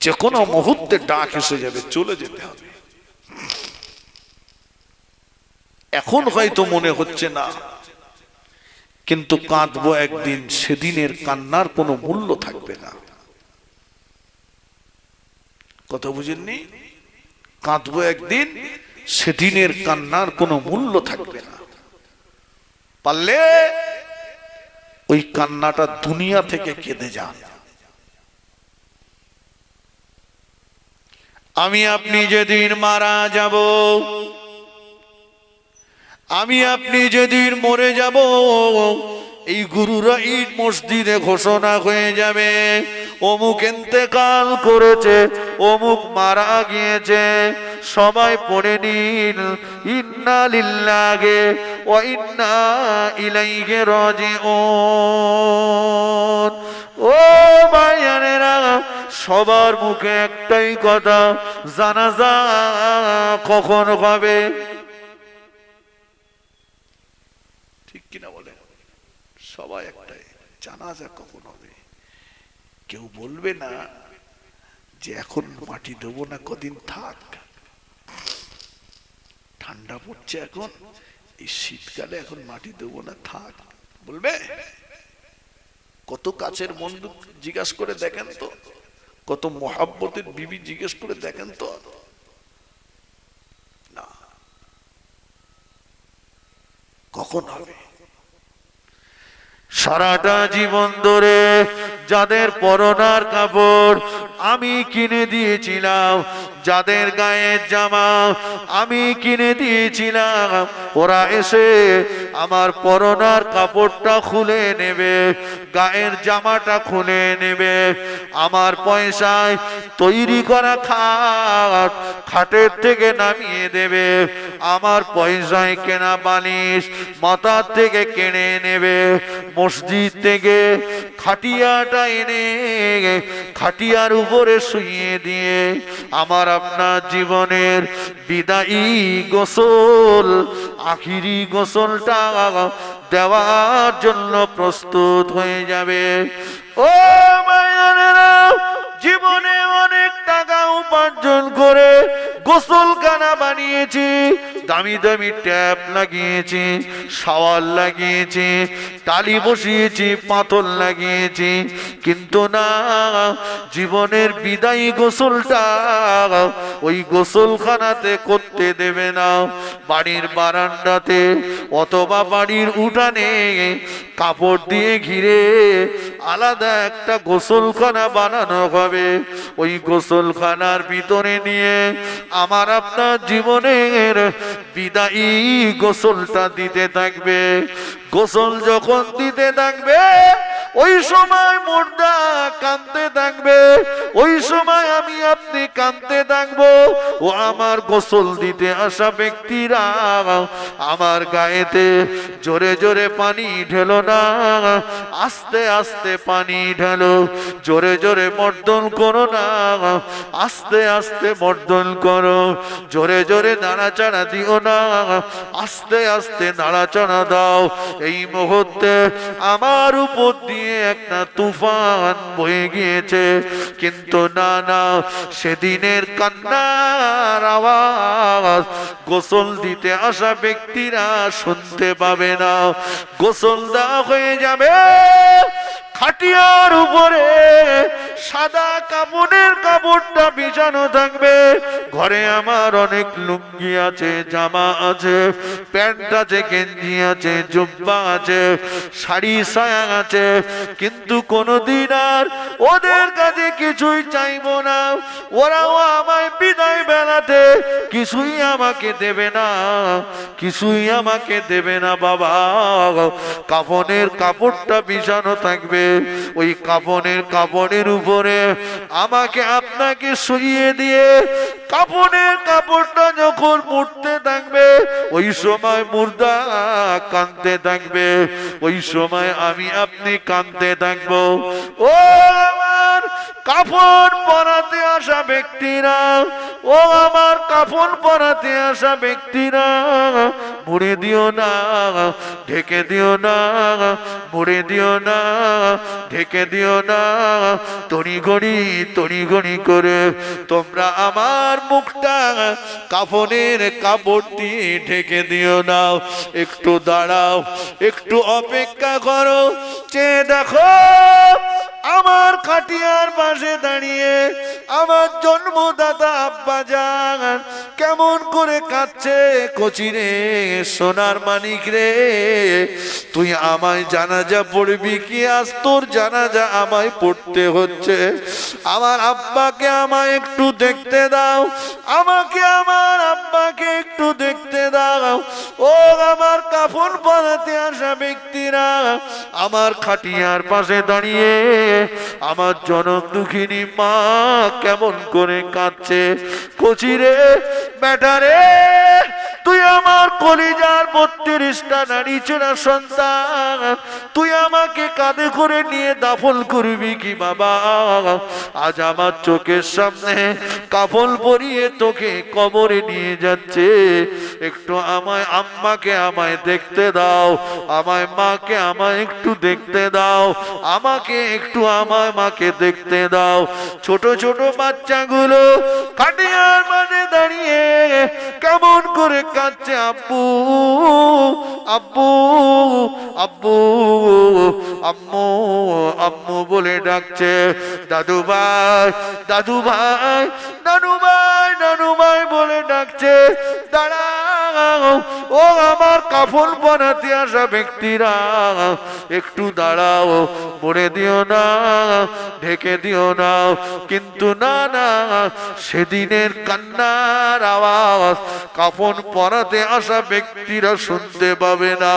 যে কোনো মুহূর্তে ডাক এসে যাবে, চলে যেতে হবে। এখন হয়তো মনে হচ্ছে না, কিন্তু কাঁদবো একদিন, সেদিনের কান্নার কোনো মূল্য থাকবে না। কথা বুঝেননি? কাঁদবো একদিন, সেদিনের কান্নার কোনো মূল্য থাকবে না। পারলে ওই কান্নাটা দুনিয়া থেকে কেঁদে যান। আমি আপনি যেদিন মারা যাব, আমি আপনি যেদিন মরে যাব, এই গুরুরা ইট মসজিদে ঘোষণা হয়ে যাবে, অমুক এতেকাল করেছে, অমুক মারা গিয়েছে, সবাই পড়ে নিন, ইন্না লিল্লাহে ও ইন্না ইলাইহে রাজিউন। ও সবার মুখে একটাই কথা, জানাজা কখন হবে? ঠিক কিনা বলে? সবাই একটাই, জানাজা কখন হবে? কেউ বলবে না যে এখন মাটি দেবো না, কদিন থাক। ঠান্ডা পড়ছে এখন, এই শীতকালে এখন মাটি দেবো না, থাক। বলবে? কত কাছের বন্ধু জিজ্ঞাসা করে দেখেন তো। কত মহাব্বতের বিবি জিজ্ঞেস করে দেখেন তো। না। কখন হবে? সারাটা জীবন ধরে যাদের পরনার কাপড় আমি কিনে দিয়েছিলাম যাদের গায়ের জামা আমি কিনে দিয়েছিলাম, ওরা এসে আমার পরনার কাপড়টা খুলে নেবে, গায়ের জামাটা খুলে নেবে। আমার পয়সায় তৈরি করা খাট খাটের থেকে নামিয়ে দেবে। আমার পয়সায় কেনা বালিশ মাথার থেকে কিনে নেবে। মসজিদ থেকে খাটিয়াটা এনে খাটিয়ার উপরে শুইয়ে দিয়ে আমার আপনার জীবনের বিদায়ী গোসল, আখিরি গোসলটা দেওয়ার জন্য প্রস্তুত হয়ে যাবে। ও জীবনে অনেক টাকা উপার্জন করে গোসলখানা বানিয়েছি। দামি দামি ট্যাপ লাগিয়েছি শাওয়ার লাগিয়েছি, টালি বসিয়েছি, পাথর লাগিয়েছি। কিন্তু না, জীবনের বিদায়ী গোসলটা ওই গোসলখানাতে করতে দেবে না। বাড়ির বারান্দাতে অথবা বাড়ির উঠানে কাপড় দিয়ে ঘিরে আলাদা একটা গোসলখানা বানানো হবে। ওই গোসলখানার ভিতরে নিয়ে আমার আপনার জীবনের বিদায়ী গোসলটা দিতে থাকবে। গোসল যখন দিতে থাকবে ওই সময় মুর্দা কাঁদতে থাকবে, ওই সময় আমি আপনি কাঁদতে থাকব। ও আমার গোসল দিতে আসা ব্যক্তিরা আমার গায়েতে জোরে জোরে পানি ঢেলো না, আস্তে আস্তে পানি ঢেলো, জোরে জোরে মর্দন করো না, আস্তে আস্তে মর্দন করো, জোরে জোরে নাড়াচাড়া দিও না, আস্তে আস্তে নাড়াচাড়া দাও। এই মুহূর্তে আমার উপর দিয়ে একটা তুফান বয়ে গিয়েছে। কিন্তু না না, সেদিনের কান্নার আওয়াজ গোসল দিতে আসা ব্যক্তিরা শুনতে পাবে না। গোসল দেওয়া হয়ে যাবে খাটিয়ার উপরে। সাদা কাপড়ের কাপড়টা বিছানো থাকবে। ঘরে আমার অনেক লুঙ্গি আছে, জামা আছে প্যান্ট আছে, গেঞ্জি আছে, জুব্বা আছে, শাড়ি সায়া আছে। কিন্তু কোনোদিন আর ওদের কাছে কিছুই চাইব না। ওরাও আমায় বিদায় বেলাতে কিছুই আমাকে দেবে না, কিছুই আমাকে দেবে না বাবা। কাপনের কাপড়টা বিছানো থাকবে, ওই কাপনের কাপড়ের উপরে আমাকে আপনাকে শুইয়ে দিয়ে কাপনের কাপড়টা যখন মুড়তে থাকবে, ওই সময় মুর্দা কাঁদতে থাকবে, ওই সময় আমি আপনি কাঁদতে থাকব। ও আমার কাপড় পরাতে আসা ব্যক্তিরা, ও আমার কাপড় পরাতে আসা ব্যক্তিরা মুড়ে দিও না, ঢেকে দিও না, মুড়ে দিও না, ঢেকে দিও না। তড়ি গড়ি তড়ি গড়ি করে তোমরা আমার মুখটা কাফনের কাপড় দিয়ে ঢেকে দিও না। একটু দাঁড়াও, একটু অপেক্ষা করো, চেয়ে দেখো আমার খাটিয়ার পাশে দাঁড়িয়ে আমার জন্মদাতা আব্বা যান কেমন করে কাঁদছে কচিরে, সোনার মানিক রে। তুই আমায় জানাজা পড়বি কি? আজ তোর জানাজা আমায় পড়তে হচ্ছে। আমার আব্বাকে আমায় একটু দেখতে দাও। আমাকে, আমার আব্বাকে একটু দেখতে দাও। ও আমার কাফন পরাতে আসা ব্যক্তিরা, আমার খাটিয়ার পাশে দাঁড়িয়ে আমার জনক দুঃখিনী মা কেমন করে কাঁদছে। কচিরে ব্যাটারে তুই আমার কলিজার বত্রিশটা নারী চেনা সন্তান। তুই আমাকে কাঁধে করে নিয়ে দাফল করবি কি বাবা? আজ আমার চোখের সামনে কাফল পরিয়ে তোকে কবরে নিয়ে যাচ্ছে। একটু আমায় আম্মাকে আমায় দেখতে দাও, আমায় মাকে আমায় একটু দেখতে দাও, আমাকে একটু আমায় মাকে দেখতে দাও। ছোট ছোট বাচ্চাগুলো কাটিয়ার মানে দাঁড়িয়ে কেমন করে কাঁদছে আব্বু? আব্বু আব্বু, আম্মু আম্মু বলে ডাকছে, দাদু ভাই দাদু ভাই, নানু ভাই নানু ভাই বলে ডাকছে দাঁড়াও ও আমার কাফল বানাতে আসা ব্যক্তিরা, একটু দাঁড়াও, মরে দিও না, ঢেকে দিও না। কিন্তু না না, সেদিনের কান্নার আওয়াজ কাফন পরাতে আসা ব্যক্তিরা শুনতে পাবে না।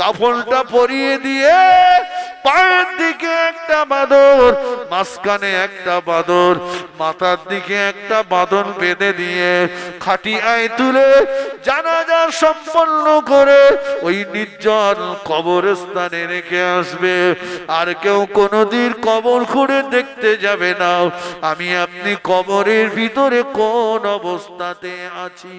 কাফনটা পরিয়ে দিয়ে পায়ের দিকে একটা বাদর, মাঝখানে একটা বাদর, মাথার দিকে একটা বাদন বেঁধে দিয়ে খাটি আয় তুলে জানাজা সম্পন্ন করে ওই নির্জন কবরস্থানে রেখে আসবে। আর কেউ কোনোদিন কবর খুঁড়ে দেখতে যাবে না। আমি আপনি কবরের ভিতরে কোন অবস্থাতে আছি?